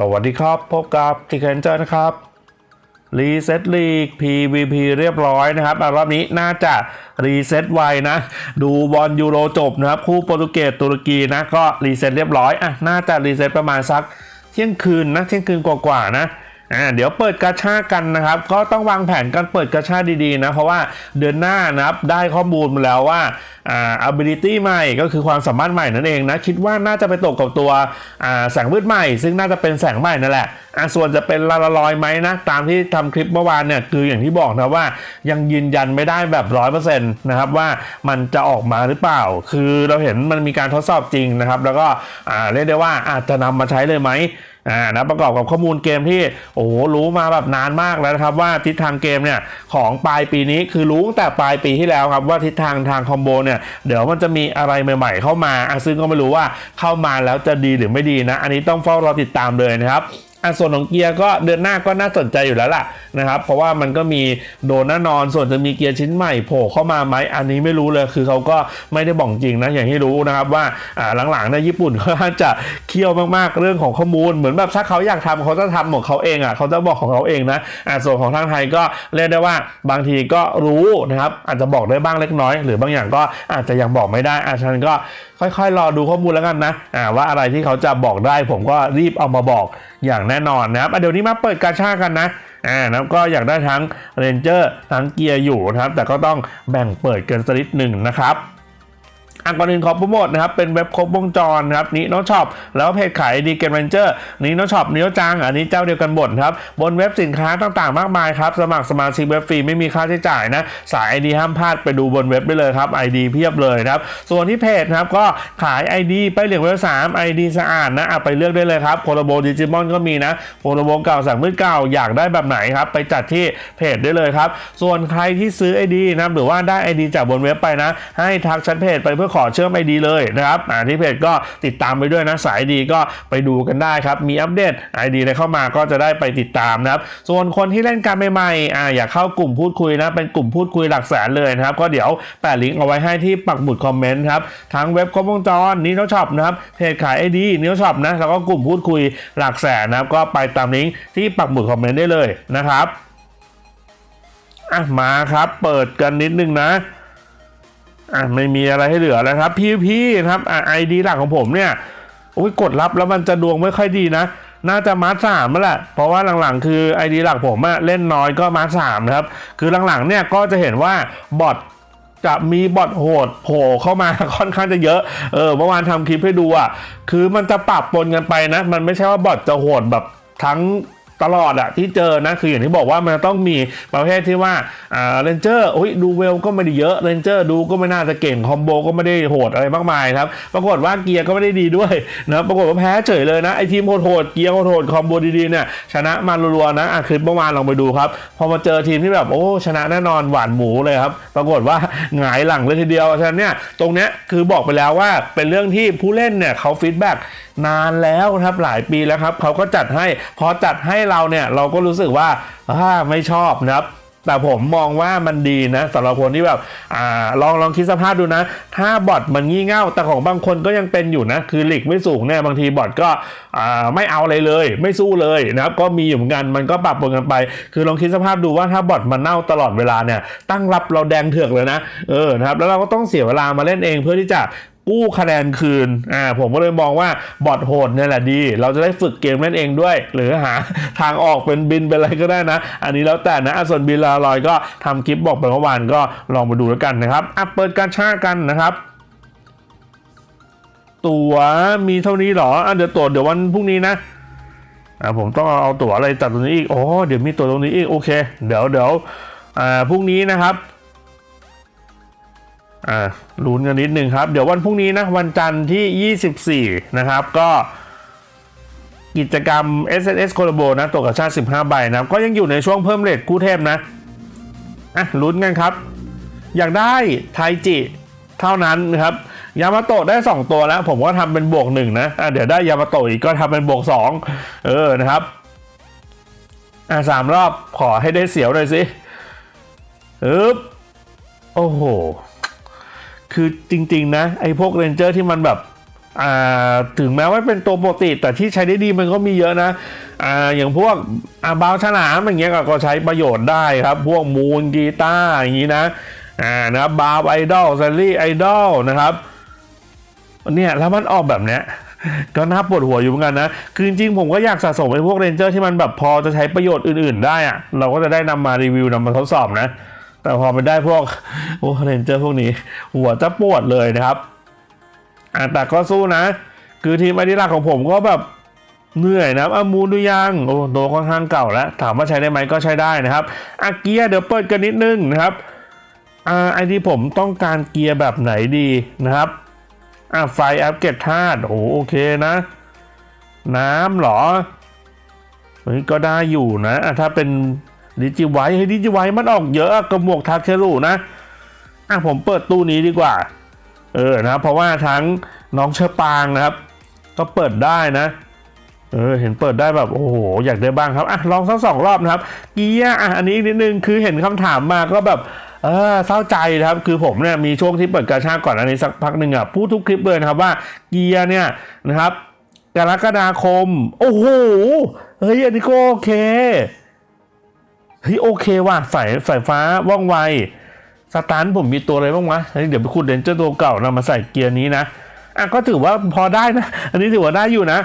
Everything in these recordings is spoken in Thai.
สวัสดีครับ พบกับทิกเคนเจอร์นะครับ รีเซ็ตลีก PVP เรียบร้อยนะครับรอบนี้น่าจะรีเซ็ตไวนะ ดูบอลยูโรจบนะครับ คู่โปรตุเกสตุรกีนะ ก็รีเซ็ตเรียบร้อยอะน่าจะรีเซ็ตประมาณสักเที่ยงคืนนะ เที่ยงคืนกว่าๆนะ อ่าเดี๋ยวเปิดกาชากันนะครับ ก็ต้องวางแผนการเปิดกาชาดีๆนะ เพราะว่าเดือนหน้านะครับได้ข้อมูลมาแล้วว่าอ่า ability ใหม่ก็คือความสามารถใหม่นั่นเองนะ คิดว่าน่าจะไปตกกับตัวอ่าแสงมืดใหม่ ซึ่งน่าจะเป็นแสงใหม่นั่นแหละอ่าส่วนจะเป็นลาลาลอยไหมนะ ตามที่ทำคลิปเมื่อวานเนี่ย คืออย่างที่บอกนะว่ายังยืนยันไม่ได้แบบร้อยเปอร์เซ็นต์นะครับว่ามันจะออกมาหรือเปล่า คือเราเห็นมันมีการทดสอบจริงนะครับ แล้วก็อ่าเรียกได้ว่าอาจจะนำมาใช้เลยไหม อ่านะประกอบกับข้อมูลเกมที่โอ้โหรู้มาแบบนานมากแล้วนะครับว่าทิศทางเกมเนี่ยของปลายปีนี้คือรู้ตั้งแต่ปลายปีที่แล้วครับว่าทิศทางทางคอมโบเนี่ยเดี๋ยวมันจะมีอะไรใหม่ ๆ เข้ามาซึ่งก็ไม่รู้ว่าเข้ามาแล้วจะดีหรือไม่ดีนะ อันนี้ต้องเฝ้ารอติดตามเลยนะครับ อะส่วนของเกียร์ก็เดือนหน้าก็น่าสนใจอยู่แล้วล่ะนะครับ เพราะว่ามันก็มีโดนแน่นอนส่วนจะมีเกียร์ชิ้นใหม่โผล่เข้ามาไหมอันนี้ไม่รู้เลยคือเขาก็ไม่ได้บอกจริงนะอย่างที่รู้นะครับว่าหลังๆเนี่ยญี่ปุ่นก็จะเคี่ยวมากๆเรื่องของข้อมูล เหมือนแบบถ้าเขาอยากทำเขาจะทำของเขาเองอะเขาจะบอกของเขาเองนะอ่าส่วนของทางไทยก็เรียกได้ว่าบางทีก็รู้นะครับอาจจะบอกได้บ้างเล็กน้อย หรือบางอย่างก็อาจจะยังบอกไม่ได้อาฉันก็ค่อยๆ รอดูข้อมูลแล้วกันนะอ่าว่าอะไรที่เขาจะบอกได้ผมก็รีบเอามาบอกอย่างแน่นอนนะครับเดี๋ยวนี้มาเปิดกาชากันนะอ่านะก็อยากได้ทั้งเรนเจอร์ทั้งเกียร์อยู่นะครับ แต่ก็ต้องแบ่งเปิดเกินสลิดหนึ่งนะครับ อัก่อนอื่นขอโปรโมทนะครับ เป็นเว็บครบวงจรครับนี้โนช็อปแล้วเพจขายดีเกมเรนเจอร์นี้โนช็อปนี้โนจังอันนี้เจ้าเดียวกันหมดครับ บนเว็บสินค้าต่างๆ มากมายครับ สมัครสมาชิกเว็บฟรีไม่มีค่าใช้จ่ายนะ สาย ID ห้ามพลาดไปดูบนเว็บได้เลยครับ ID เพียบเลยนะครับ ส่วนที่เพจนะครับก็ขาย ID ไปเหลืองเว็บสาม ID สะอาดนะอะไปเลือกได้เลยครับโคโลโบดิจิมอนก็มีนะโคโลโบเก่าสั่งมือเก่าอยากได้แบบไหนครับ ไปจัดที่เพจได้เลยครับ ส่วนใครที่ซื้อ ID นะหรือว่าได้ ID จากบนเว็บไปนะ ให้ทักชั้นเพจไปเพื่อขอเชื่อม ID เลยนะครับอ่าที่เพจก็ติดตามไปด้วยนะสาย ID ก็ไปดูกันได้ครับ มีอัปเดต ID อะไรเข้ามาก็จะได้ไปติดตามนะครับ ส่วนคนที่เล่นการใหม่ๆอ่าอยากเข้ากลุ่มพูดคุยนะ เป็นกลุ่มพูดคุยหลักแสนเลยนะครับ ก็เดี๋ยวแปะลิงก์เอาไว้ให้ที่ปักหมุดคอมเมนต์ครับ ทั้งเว็บครบวงจรนิโนช็อปนะครับ เพจขาย ID นิโนช็อปนะ แล้วก็กลุ่มพูดคุยหลักแสนนะครับ ก็ไปตามลิงก์ที่ปักหมุดคอมเมนต์ได้เลยนะครับอะมาครับ เปิดกันนิดนึงนะ อะไม่มีอะไรให้เหลือแล้วครับ พี่พี่นะครับอะไอดีหลักของผมเนี่ยโอ้ยกดรับแล้วมันจะดวงไม่ค่อยดีนะ น่าจะมาร์คสามแล้วแหละเพราะว่าหลังๆ คือไอดีหลักผมอะเล่นน้อยก็มาร์คสามนะครับ คือหลังๆเนี่ยก็จะเห็นว่าบอทจะมีบอทโหดโผล่เข้ามาค่อนข้างจะเยอะ เออเมื่อวานทำคลิปให้ดูอะคือมันจะปรับปนกันไปนะ มันไม่ใช่ว่าบอทจะโหดแบบทั้ง ตลอดอะที่เจอนะคืออย่างที่บอกว่ามันต้องมีประเภทที่ว่าอ่าเรนเจอร์โอ้ยดูเวลก็ไม่ได้เยอะเรนเจอร์ดูก็ไม่น่าจะเก่งคอมโบก็ไม่ได้โหดอะไรมากมายครับปรากฏว่าเกียร์ก็ไม่ได้ดีด้วยนะปรากฏว่าแพ้เฉยเลยนะไอทีมโหดเกียร์โหดคอมโบดีๆเนี่ยชนะมารัวๆนะอะคลิปเมื่อวานลองไปดูครับ พอมาเจอทีมที่แบบโอ้ชนะแน่นอนหวานหมูเลยครับปรากฏว่าหงายหลังเลยทีเดียวฉะนั้นเนี่ยตรงเนี้ยคือบอกไปแล้วว่าเป็นเรื่องที่ผู้เล่นเนี่ยเขาฟีดแบ็ก นานแล้วครับหลายปีแล้วครับเขาก็จัดให้พอจัดให้เราเนี่ยเราก็รู้สึกว่าอ่าไม่ชอบนะครับแต่ผมมองว่ามันดีนะสำหรับคนที่แบบอ่าลองลองคิดสภาพดูนะ ถ้าบอทมันงี่เง่าแต่ของบางคนก็ยังเป็นอยู่นะ คือหลีกไม่สูงเนี่ยบางทีบอทก็อ่าไม่เอาอะไรเลย ไม่สู้เลยนะครับก็มีอยู่เหมือนกันมันก็ปรับปนกันไป คือลองคิดสภาพดูว่าถ้าบอทมันเน่าตลอดเวลาเนี่ยตั้งรับเราแดงเถือกเลยนะเออนะครับแล้วเราก็ต้องเสียเวลามาเล่นเองเพื่อที่จะ กู้คะแนนคืน อ่า ผมก็เลยมองว่าบอทโหดเนี่ยแหละดี เราจะได้ฝึกเกมเล่นเองด้วย หรือหาทางออกเป็นบินเป็นอะไรก็ได้นะ อันนี้แล้วแต่นะอส่วนบินลาลอยก็ทำคลิปบอกไปเมื่อวานก็ลองมาดูแล้วกันนะครับ อะ เปิดการชากันนะครับตั๋วมีเท่านี้หรอ อะ เดี๋ยวตั๋วเดี๋ยววันพรุ่งนี้นะอ่าผมต้องเอาตั๋วอะไรจัดตรงนี้อีก โอ้ เดี๋ยวมีตั๋วตรงนี้อีก โอเค เดี๋ยวเดี๋ยวอ่า พรุ่งนี้นะครับ อ่าลุ้นกันนิดนึงครับ เดี๋ยววันพรุ่งนี้นะวันจันทร์ที่ 24 นะครับ ก็กิจกรรม SNS c o l l a b o นะตัวกับชาติ15 ใบนะก็ยังอยู่ในช่วงเพิ่มเรทกู้เทพนะอะลุ้นกันครับ อยากได้ไทจิเท่านั้นนะครับยามาโตะได้ 2 ตัวแล้ว ผมก็ทำเป็นบวกหนึ่งนะอะเดี๋ยวได้ยามาโตะอีกก็ทำเป็นบวก2เออนะครับอะสามรอบขอให้ได้เสียวหน่อยสิอึ๊บโอ้โห คือจริง ๆ นะ ไอ้พวกเรนเจอร์ที่มันแบบถึงแม้ว่าเป็นตัวปกติ แต่ที่ใช้ได้ดีมันก็มีเยอะนะออย่างพวกอาบาวฉลามอย่างเงี้ยก็ใช้ประโยชน์ได้ครับ พวกมูนกีตาร์อย่างงี้นะอ่านะครับบาร์ไอดอลซลลี่ไอดอลนะครับเนี่ยแล้วมันออกแบบเนี้ยก็น่าปวดหัวอยู่เหมือนกันนะ คือจริงๆผมก็อยากสะสมไอ้พวกเรนเจอร์ที่มันแบบพอจะใช้ประโยชน์อื่นๆ ได้อะเราก็จะได้นำมารีวิวนำมาทดสอบนะ แต่พอไปได้พวกโอ้เรนเจอร์พวกนี้ หัวจะปวดเลยนะครับอะแต่ก็สู้นะ คือทีมไอดีหลักของผมก็แบบเหนื่อยนะครับอามูลดูยังโอ้โตค่อนข้างเก่าแล้ว ถามว่าใช้ได้ไหมก็ใช้ได้นะครับอาเกียเดี๋ยวเปิดกันนิดนึงนะครับอ่าไอที่ผมต้องการเกียร์แบบไหนดีนะครับอะไฟอัปเกรดธาตุโอ้โอเคนะ น้ำหรอเฮ้ยก็ได้อยู่นะอะถ้าเป็น ดิจิไวให้ดิจิไวมันออกเยอะกระหมวกทาเครุนะอะผมเปิดตู้นี้ดีกว่า เออนะเพราะว่าทั้งน้องเชอปางนะครับ ก็เปิดได้นะเออเห็นเปิดได้แบบโอ้โหอยากได้บ้างครับอะลองสักสองรอบนะครับเกียร์อะอันนี้อีกนิดนึงคือเห็นคำถามมาก็แบบเออเศร้าใจนะครับคือผมเนี่ยมีช่วงที่เปิดกระชากก่อนอันนี้สักพักหนึ่งอะพูดทุกคลิปเลยนะครับว่าเกียร์เนี่ยนะครับกรกฎาคม โอ้โหเฮ้ยอันนี้ก็โอเค เฮ้ยโอเคว่ะสายสายฟ้าว่องไวสตาร์ทผมมีตัวอะไรบ้างวะเฮ้เดี๋ยวไปขุดเดนเจอร์ตัวเก่านำมาใส่เกียร์นี้นะอะก็ถือว่าพอได้นะ อันนี้ถือว่าได้อยู่นะ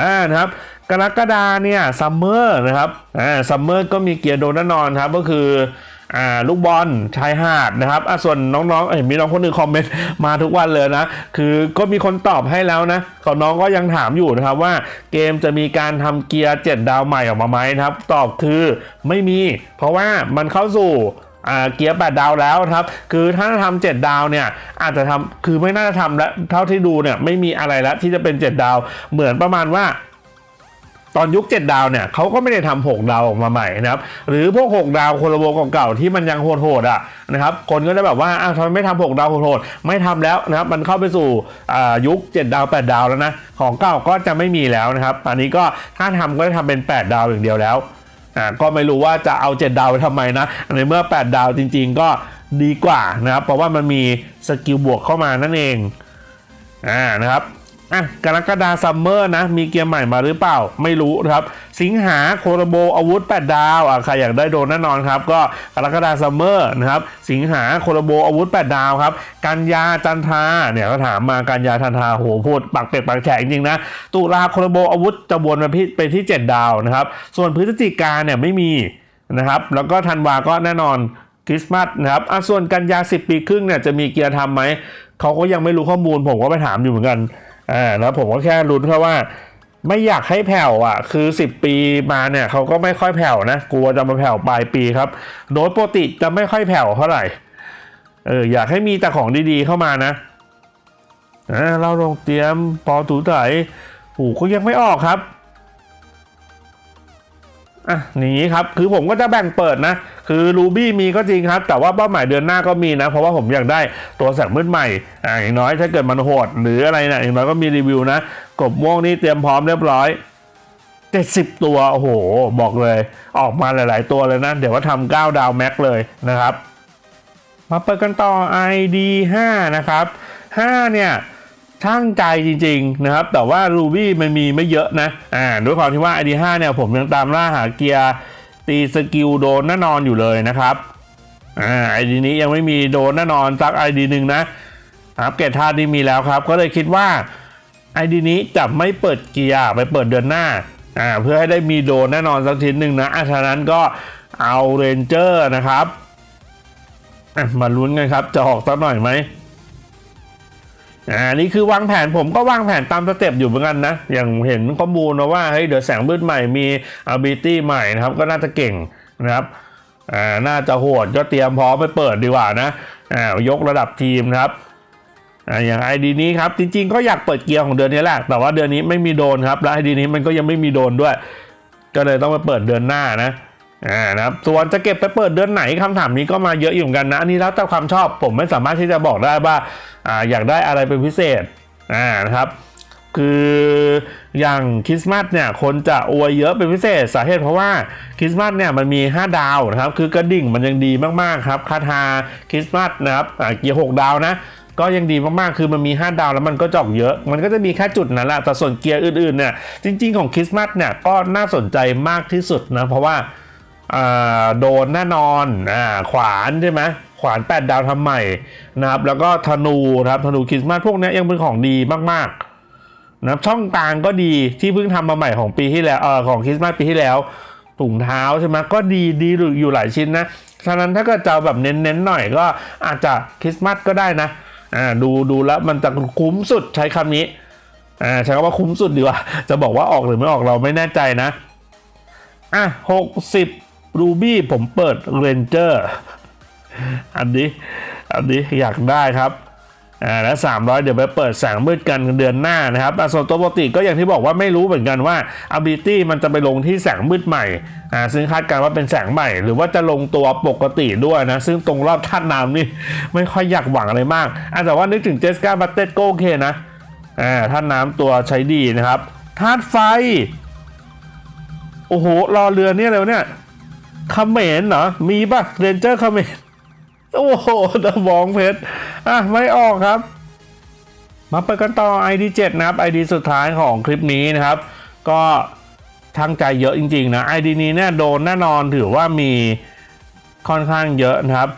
อ่านะครับกรกฎาเนี่ยซัมเมอร์นะครับอ่าซัมเมอร์ก็มีเกียร์โดนแน่นอนครับก็คือ อ่าลูกบอลชายหาดนะครับอะส่วนน้องๆเห็นมีน้องคนหนึ่งคอมเมนต์มาทุกวันเลยนะ คือก็มีคนตอบให้แล้วนะขอน้องก็ยังถามอยู่นะครับว่าเกมจะมีการทำเกียร์เจ็ดดาวใหม่ออกมาไหมนะครับ ตอบคือไม่มี เพราะว่ามันเข้าสู่เกียร์แปดดาวแล้วครับ คือถ้าทำเจ็ดดาวเนี่ยอาจจะทำคือไม่น่าจะทำแล้วเท่าที่ดูเนี่ยไม่มีอะไรแล้วที่จะเป็นเจ็ดดาว เหมือนประมาณว่า ตอนยุค 7 ดาวเนี่ยเขาก็ไม่ได้ทำ6ดาวออกมาใหม่นะครับหรือพวก 6 ดาวโคนละโบเก่าๆที่มันยังโหดๆอะนะครับคนก็จะแบบว่าอ้าวทำไมไม่ทำ6ดาวโหดๆไม่ทำแล้วนะครับมันเข้าไปสู่อ่ายุค 7 ดาว 8 ดาวแล้วนะของเก่าก็จะไม่มีแล้วนะครับอันนี้ก็ถ้าทำก็จะทำเป็น 8 ดาวอย่างเดียวแล้วอ่าก็ไม่รู้ว่าจะเอา 7 ดาวไปทำไมนะในเมื่อ 8 ดาวจริง ๆ ก็ดีกว่านะครับเพราะว่ามันมีสกิลบวกเข้ามานั่นเองอ่านะครับ อะกรกฎาซัมเมอร์นะ มีเกียร์ใหม่มาหรือเปล่า ไม่รู้ครับ สิงหาโคโรโบอาวุธ 8 ดาวอะใครอยากได้โดนแน่นอนครับ ก็กรกฎาซัมเมอร์นะครับ สิงหาโคโรโบอาวุธ 8 ดาวครับ กันยาจันทาเนี่ยก็ถามมากันยาจันทาโหพูดปักเป็ดปักแฉกจริงนะ ตุลาโคโรโบอาวุธจะวนมาที่ไปที่ 7 ดาวนะครับ ส่วนพฤศจิกาเนี่ยไม่มีนะครับ แล้วก็ธันวาก็แน่นอนคริสต์มาสนะครับอะส่วนกันยา 10 ปีครึ่งเนี่ยจะมีเกียร์ทำไหมเขาก็ยังไม่รู้ข้อมูลผมก็ไปถามอยู่เหมือนกัน อ่าแล้วผมก็แค่รุ้นเพราะว่า ไม่อยากให้แผ่วอะ คือ 10 ปีมาเนี่ยเขาก็ไม่ค่อยแผ่วนะกลัวจะมาแผ่วปลายปีครับโดยปกติจะไม่ค่อยแผ่วเท่าไหร่เอออยากให้มีแต่ของดีๆเข้ามานะอ่าเราลงเตรียมปอถูไถหูก็ยังไม่ออกครับ อะอย่างนี้ครับคือผมก็จะแบ่งเปิดนะ คือ Ruby มีก็จริงครับ แต่ว่าเป้าหมายเดือนหน้าก็มีนะ เพราะว่าผมอยากได้ตัวแสงมืดใหม่อ่าอย่างน้อยถ้าเกิดมันโหดหรืออะไรนะอย่างน้อยก็มีรีวิวนะ กบม่วงนี่เตรียมพร้อมเรียบร้อย70 ตัว โอ้โห บอกเลย ออกมาหลาย ๆ ตัวเลยนะ เดี๋ยวว่าทำ9ดาวแม็กเลยนะครับ มาเปิดกันต่อ ID 5 นะครับ 5 เนี่ย ช่างใจจริงๆนะครับ แต่ว่า Ruby มันมีไม่เยอะนะ อ่าด้วยความที่ว่า ID 5 เนี่ยผมยังตามล่าหาเกียร์ตีสกิลโดนแน่นอนอยู่เลยนะครับอ่า ID นี้ยังไม่มีโดนแน่นอนสัก ID หนึ่งนะอัปเกรดธาตุนี้มีแล้วครับ ก็เลยคิดว่า ID นี้จะไม่เปิดเกียร์ไปเปิดเดือนหน้าอ่าเพื่อให้ได้มีโดนแน่นอนสักทีหนึ่งนะอะฉะนั้นก็เอาเรนเจอร์นะครับมาลุ้นกันครับจะออกสักหน่อยไหม อ่านี่คือวางแผนผมก็วางแผนตามสเต็ปอยู่เหมือนกันนะ อย่างเห็นข้อมูลนะว่าเฮ้ยเดี๋ยวแสงมืดใหม่มี ability ใหม่นะครับ ก็น่าจะเก่งนะครับอ่าน่าจะโหดก็เตรียมพร้อมไปเปิดดีกว่านะอ่ายกระดับทีมนะครับอ่าอย่าง ID นี้ครับจริงๆ ก็อยากเปิดเกียร์ของเดือนนี้แหละแต่ว่าเดือนนี้ไม่มีโดนครับ และ ID นี้มันก็ยังไม่มีโดนด้วย ก็เลยต้องไปเปิดเดือนหน้านะ อ่านะครับส่วนจะเก็บไปเปิดเดือนไหนคำถามนี้ก็มาเยอะอยู่เหมือนกันนะอันนี้แล้วแต่ความชอบผมไม่สามารถที่จะบอกได้ว่าอ่าอยากได้อะไรเป็นพิเศษอ่านะครับคืออย่างคริสต์มาสเนี่ยคนจะอวยเยอะเป็นพิเศษสาเหตุเพราะว่าคริสต์มาสเนี่ยมันมี 5 ดาวนะครับคือกระดิ่งมันยังดีมากๆครับคาทาคริสต์มาสนะครับอ่าเกียร์6ดาวนะก็ยังดีมากๆ คือมันมี 5 ดาวแล้วมันก็จอกเยอะ มันก็จะมีแค่จุดนั้นแหละแต่ส่วนเกียร์อื่นๆเนี่ยจริง ๆของคริสต์มาสเนี่ยก็น่าสนใจมากที่สุดนะเพราะว่า โดนแน่นอนอ่าขวานใช่ไหมขวาน 8 ดาวทำใหม่นะครับ แล้วก็ธนูนะครับธนูคริสต์มาสพวกนี้ยังเป็นของดีมากๆนะครับช่องกลางก็ดีที่เพิ่งทำมาใหม่ของปีที่แล้วเออของคริสต์มาสปีที่แล้วถุงเท้าใช่ไหมก็ดีดีอยู่หลายชิ้นนะฉะนั้นถ้าเกิดจะแบบเน้นๆหน่อยก็อาจจะคริสต์มาสก็ได้นะอ่าดูดูแล้วมันจะคุ้มสุดใช้คำนี้อ่าใช้คำว่าคุ้มสุดดีกว่าจะบอกว่าออกหรือไม่ออกเราไม่แน่ใจนะอะหกสิบ รูบี้ผมเปิดเรนเจอร์อันนี้ อันนี้อยากได้ครับอ่าและ 300 เดี๋ยวไปเปิดแสงมืดกันเดือนหน้านะครับอ่ส่วนตัวปกติก็อย่างที่บอกว่าไม่รู้เหมือนกันว่า ability มันจะไปลงที่แสงมืดใหม่อ่าซึ่งคาดการณ์ว่าเป็นแสงใหม่ หรือว่าจะลงตัวปกติด้วยนะ ซึ่งตรงรอบท่าน้ำนี่ไม่ค่อยอยากหวังอะไรมากอะแต่ว่านึกถึงเจสกาบัตเต็ดก็โอเคนะอ่าท่าน้ำตัวใช้ดีนะครับธาตุไฟ โอ้โหรอเรือเนี่ยเลยวเนี่ย เขมรเหรอ มีป่ะเรนเจอร์เขมรโอ้โหดวองเพชรอะ ไม่ออกครับ มาเปิดกันต่อ ID 7 นะครับ ID สุดท้ายของคลิปนี้นะครับ ก็ทั้งใจเยอะจริง ๆ นะ ID นี้เนี่ยโดนแน่นอนถือว่ามีค่อนข้างเยอะนะครับ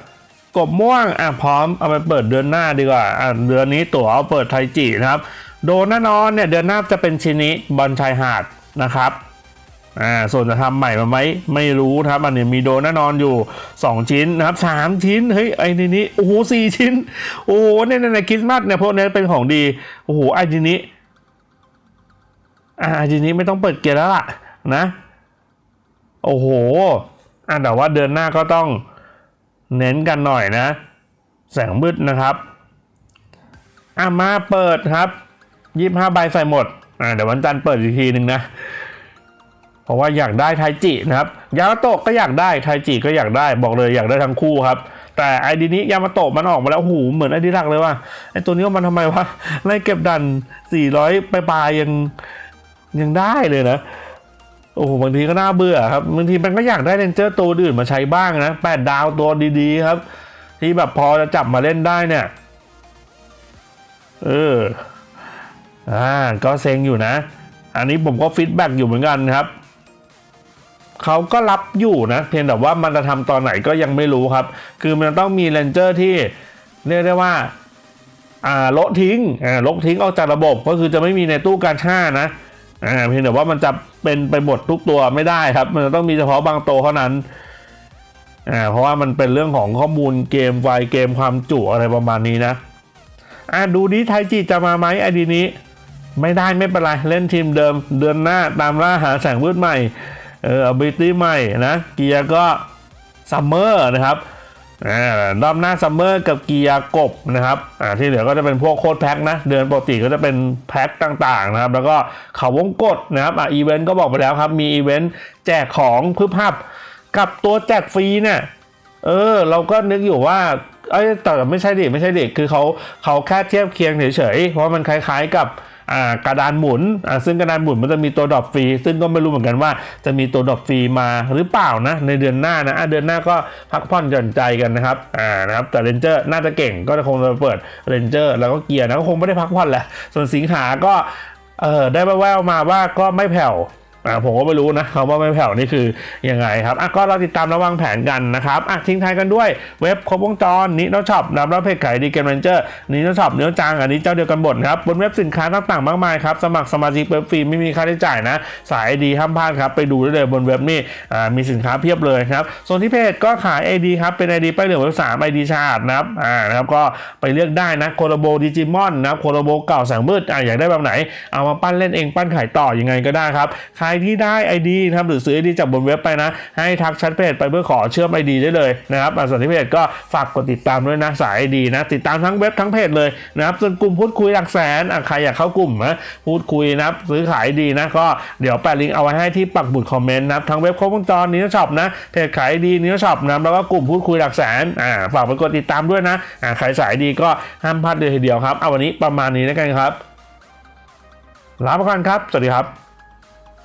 กบม่วงอะพร้อมเอาไปเปิดเดือนหน้าดีกว่าอะเดือนนี้ตั๋วเอาเปิดไทจินะครับ โดนแน่นอนเนี่ยเดือนหน้าจะเป็นชินิบอลชายหาดนะครับ อ่าส่วนจะทำใหม่มาไหมไม่รู้ครับอันนี้มีโดนแน่นอนอยู่ 2 ชิ้นนะครับ3ชิ้นเฮ้ยไอ้นี่นี่โอ้โหสชิ้น โอ้โหเนี่ยเนี่ยคริสต์มาสเนี่ยพวกนี้เป็นของดีโอ้โหไอ้ทีนี้อ่าไอ้ทีนี้ไม่ต้องเปิดเกียร์แล้วล่ะนะ โอ้โหอ่าแต่ว่าเดือนหน้าก็ต้องเน้นกันหน่อยนะ แสงมืดนะครับอ่ามาเปิดครับยี่ห้าใบใส่หมดอ่าเดี๋ยววันจันทร์เปิดอีกทีหนึ่งนะ เพราะว่าอยากได้ไทจินะครับยามาโตะก็อยากได้ไทจิก็อยากได้บอกเลยอยากได้ทั้งคู่ครับแต่ไอดีนี้ยามาโตะมันออกมาแล้วหูเหมือนไอดีรักเลยว่าไอตัวนี้มันทำไมวะไล่เก็บดัน 400 ไปปลายยังยังได้เลยนะโอ้โหบางทีก็น่าเบื่อครับบางทีมันก็อยากได้เรนเจอร์ตัวอื่นมาใช้บ้างนะแปดดาวตัวดีๆครับ ที่แบบพอจะจับมาเล่นได้เนี่ย เอออ่าก็เซ็งอยู่นะ อันนี้ผมก็ฟีดแบ็กอยู่เหมือนกันครับ เขาก็รับอยู่นะ เพียงแต่ว่ามันจะทำตอนไหนก็ยังไม่รู้ครับ คือมันต้องมีเลนเจอร์ที่เรียกได้ว่าอ่าละทิ้งอ่าลบทิ้งออกจากระบบก็คือจะไม่มีในตู้การช่านะอ่าเพียงแต่ว่ามันจะเป็นไปหมดทุกตัวไม่ได้ครับ มันจะต้องมีเฉพาะบางตัวเท่านั้นอ่าเพราะว่ามันเป็นเรื่องของข้อมูลเกมไวเกมความจุอะไรประมาณนี้นะอ่าดูดิไทจิจะมาไหมไอดีนี้ ไม่ได้ไม่เป็นไร เล่นทีมเดิม เดือนหน้าตามล่าหาแสงมืดใหม่ เออบิตี้ใหม่นะ เกียร์ก็ซัมเมอร์นะครับอ่ารอบหน้าซัมเมอร์กับเกียร์กบนะครับอ่าที่เหลือก็จะเป็นพวกโค้ดแพ็คนะ เดือนปกติก็จะเป็นแพ็คต่างๆนะครับ แล้วก็เขาวงกดนะครับอ่าอีเวนต์ก็บอกไปแล้วครับ มีอีเวนต์แจกของพึบพับกับตัวแจกฟรีเนี่ยเออ เราก็นึกอยู่ว่าเอ้แต่ไม่ใช่ดิไม่ใช่ดิคือเขาเขาแค่เทียบเคียงเฉยๆเพราะมันคล้ายๆกับ กระดานหมุน ซึ่งกระดานหมุนมันจะมีตัวดรอปฟรี ซึ่งก็ไม่รู้เหมือนกันว่าจะมีตัวดรอปฟรีมาหรือเปล่านะ ในเดือนหน้านะะเดือนหน้าก็พักผ่อนหย่อนใจกันนะครับอ่านะครับแต่เรนเจอร์น่าจะเก่งก็คงจะเปิดเรนเจอร์แล้วก็เกียร์นะก็คงไม่ได้พักผ่อนแหละส่วนสิงหาก็เออได้แว่วๆมาว่าก็ไม่แผ่ว อ่าผมก็ไม่รู้นะคำว่าไม่แผ่วนี่คือยังไงครับอะก็เราติดตามระวางแผนกันนะครับอะทิ้งท้ายกันด้วยเว็บครบวงจรนิโนช็อปนะครับเพจขายดีเกมเรนเจอร์นิโนช็อปเนื้อจางอันนี้เจ้าเดียวกันหมดครับบนเว็บสินค้าต่างๆมากมายครับสมัครสมาชิกเว็บฟรีไม่มีค่าใช้จ่ายนะ สายดีห้ามพลาดครับไปดูได้เลยบนเว็บนี่อ่ามีสินค้าเพียบเลยครับส่วนที่เพจก็ขาย ID ครับเป็น ID ป้ายเหลืองเว็บสาม ID ชาดนะครับอ่านะครับก็ไปเลือกได้นะโคโลโบดิจิมอนนะครับโคโลโบเก่าแสงมืดอ่าอยากได้แบบไหนเอามาปั้นเล่นเองปั้นขายต่อยังไงก็ได้ครับใครที่ได้ ID นะครับหรือซื้อ ID จากบนเว็บไปนะ ให้ทักชัดเพจไปเพื่อขอเชื่อม ID ได้เลยนะครับอ่าส่วนที่เพจก็ฝากกดติดตามด้วยนะสาย ID นะติดตามทั้งเว็บทั้งเพจเลยนะครับส่วนกลุ่มพูดคุยหลักแสนใครอยากเข้ากลุ่มนะพูดคุยนะซื้อขายดีนะก็เดี๋ยวแปะลิงก์เอาไว้ให้ที่ปักบุดคอมเมนต์นะทั้งเว็บครบวงจรนี้ช็อปนะเพจขายดีนี้ช็อปนะแล้วก็กลุ่มพูดคุยหลักแสนอ่าฝากไปกดติดตามด้วยนะอ่าใครสายดีก็ห้ามพลาดเลยทีเดียวครับเอาวันนี้ประมาณนี้แล้วกันครับลาไปก่อนครับ สวัสดีครับ